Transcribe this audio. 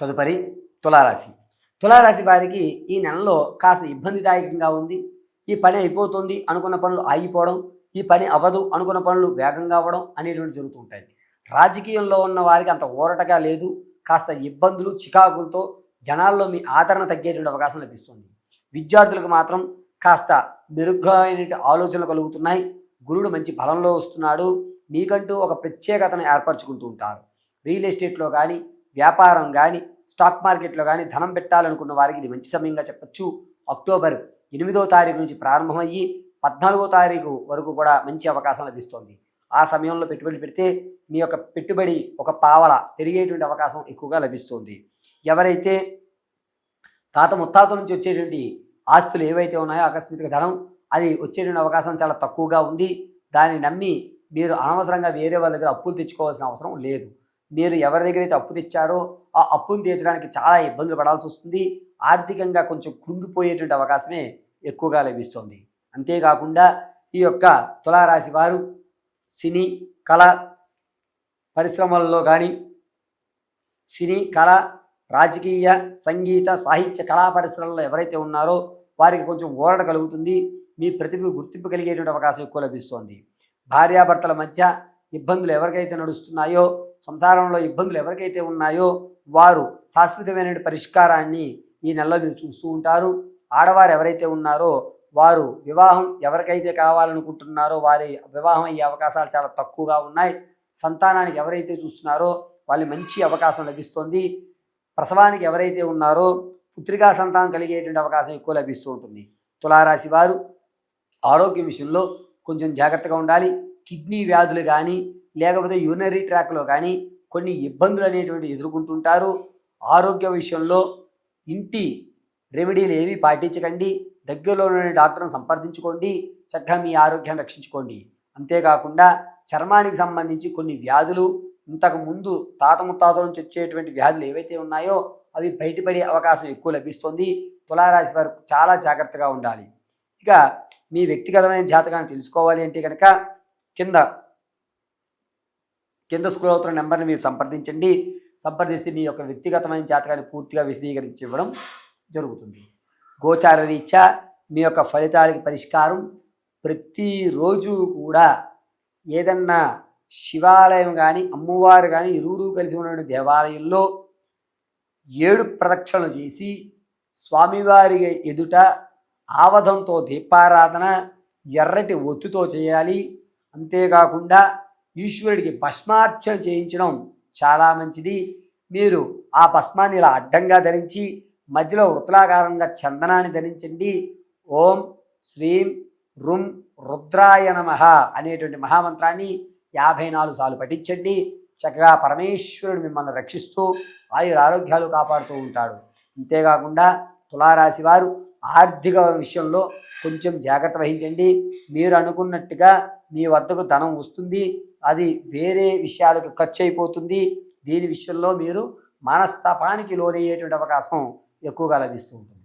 తదుపరి తులారాశి. తులారాశి వారికి ఈ నెలలో కాస్త ఇబ్బందిదాయకంగా ఉంది. ఈ పని అయిపోతుంది అనుకున్న పనులు ఆగిపోవడం ఈ పని అవ్వదు అనుకున్న పనులు వేగంగా అవ్వడం అనేటువంటి జరుగుతూ ఉంటాయి. రాజకీయంలో ఉన్న వారికి అంత ఊరటగా లేదు. కాస్త ఇబ్బందులు చికాకులతో జనాల్లో మీ ఆదరణ తగ్గేటువంటి అవకాశం లభిస్తుంది. విద్యార్థులకు మాత్రం కాస్త మెరుగ్గా ఆలోచనలు కలుగుతున్నాయి. గురుడు మంచి బలంలో వస్తున్నాడు. మీకంటూ ఒక ప్రత్యేకతను ఏర్పరచుకుంటూ ఉంటారు. రియల్ ఎస్టేట్లో కానీ వ్యాపారం కానీ స్టాక్ మార్కెట్లో కానీ ధనం పెట్టాలనుకున్న వారికి ఇది మంచి సమయంగా చెప్పచ్చు. అక్టోబర్ ఎనిమిదో తారీఖు నుంచి ప్రారంభమయ్యి పద్నాలుగో తారీఖు వరకు కూడా మంచి అవకాశం లభిస్తుంది. ఆ సమయంలో పెట్టుబడి పెడితే మీ యొక్క పెట్టుబడి ఒక పావల పెరిగేటువంటి అవకాశం ఎక్కువగా లభిస్తుంది. ఎవరైతే తాత ముత్తాత నుంచి వచ్చేటువంటి ఆస్తులు ఏవైతే ఉన్నాయో ఆకస్మిక ధనం అది వచ్చేటువంటి అవకాశం చాలా తక్కువగా ఉంది. దాన్ని నమ్మి మీరు అనవసరంగా వేరే వాళ్ళ దగ్గర అప్పులు తెచ్చుకోవాల్సిన అవసరం లేదు. మీరు ఎవరి దగ్గర అయితే అప్పు తెచ్చారో ఆ అప్పును తీర్చడానికి చాలా ఇబ్బందులు పడాల్సి వస్తుంది. ఆర్థికంగా కొంచెం కృంగిపోయేటువంటి అవకాశమే ఎక్కువగా లభిస్తుంది. అంతేకాకుండా ఈ యొక్క తులారాశి వారు సినీ కళ పరిశ్రమల్లో కానీ సినీ కళ రాజకీయ సంగీత సాహిత్య కళా పరిశ్రమలో ఎవరైతే ఉన్నారో వారికి కొంచెం ఊరట కలుగుతుంది. మీ ప్రతిభ గుర్తింపు కలిగేటువంటి అవకాశం ఎక్కువ లభిస్తోంది. భార్యాభర్తల మధ్య ఇబ్బందులు ఎవరికైతే నడుస్తున్నాయో సంసారంలో ఇబ్బందులు ఎవరికైతే ఉన్నాయో వారు శాశ్వతమైన పరిష్కారాన్ని ఈ నెలలో మీరు చూస్తూ ఉంటారు. ఆడవారు ఎవరైతే ఉన్నారో వారు వివాహం ఎవరికైతే కావాలనుకుంటున్నారో వారి వివాహం అయ్యే అవకాశాలు చాలా తక్కువగా ఉన్నాయి. సంతానానికి ఎవరైతే చూస్తున్నారో వాళ్ళు మంచి అవకాశం లభిస్తుంది. ప్రసవానికి ఎవరైతే ఉన్నారో పుత్రికా సంతానం కలిగేటువంటి అవకాశం ఎక్కువ లభిస్తూ ఉంటుంది. తులారాశి వారు ఆరోగ్య విషయంలో కొంచెం జాగ్రత్తగా ఉండాలి. కిడ్నీ వ్యాధులు కానీ లేకపోతే యూనరీ ట్రాక్లో కానీ కొన్ని ఇబ్బందులు అనేటువంటి ఎదుర్కొంటుంటారు. ఆరోగ్య విషయంలో ఇంటి రెమెడీలు ఏవి పాటించకండి. దగ్గరలో ఉన్న డాక్టర్ని సంప్రదించుకోండి. చక్కగా మీ ఆరోగ్యాన్ని రక్షించుకోండి. అంతేకాకుండా చర్మానికి సంబంధించి కొన్ని వ్యాధులు ఇంతకు ముందు తాత ముత్తాతల నుంచి వచ్చేటువంటి వ్యాధులు ఏవైతే ఉన్నాయో అవి బయటపడే అవకాశం ఎక్కువ లభిస్తుంది. తులారాశి వారు చాలా జాగ్రత్తగా ఉండాలి. ఇక మీ వ్యక్తిగతమైన జాతకాన్ని తెలుసుకోవాలి అంటే కనుక కింద కింద స్క్రోల్ అవుతున్న నెంబర్ని మీరు సంప్రదించండి. సంప్రదిస్తే మీ యొక్క వ్యక్తిగతమైన జాతకాన్ని పూర్తిగా విశదీకరించి ఇవ్వడం జరుగుతుంది. గోచార రీత్యా మీ యొక్క ఫలితాలకి పరిష్కారం ప్రతిరోజు కూడా ఏదన్నా శివాలయం కానీ అమ్మవారు కానీ ఇరువురు కలిసి ఉన్న దేవాలయంలో ఏడు ప్రదక్షిణలు చేసి స్వామివారి ఎదుట ఆవధంతో దీపారాధన ఎర్రటి ఒత్తుతో చేయాలి. అంతేకాకుండా ఈశ్వరుడికి భస్మార్చన చేయించడం చాలా మంచిది. మీరు ఆ భస్మాన్ని ఇలా అడ్డంగా ధరించి మధ్యలో వృత్లాకారంగా చందనాన్ని ధరించండి. ఓం శ్రీం రుం రుద్రాయ నమ అనేటువంటి మహామంత్రాన్ని యాభై నాలుగు సార్లు పఠించండి. చక్కగా పరమేశ్వరుడు మిమ్మల్ని రక్షిస్తూ ఆయుర ఆరోగ్యాలు కాపాడుతూ ఉంటాడు. అంతేకాకుండా తులారాశి వారు ఆర్థిక విషయంలో కొంచెం జాగ్రత్త వహించండి. మీరు అనుకున్నట్టుగా మీ వద్దకు ధనం వస్తుంది. అది వేరే విషయాలకు ఖర్చు అయిపోతుంది దీని విషయంలో మీరు మనస్తాపానికి లోనయ్యేటువంటి అవకాశం ఎక్కువగా లభిస్తూ ఉంటుంది.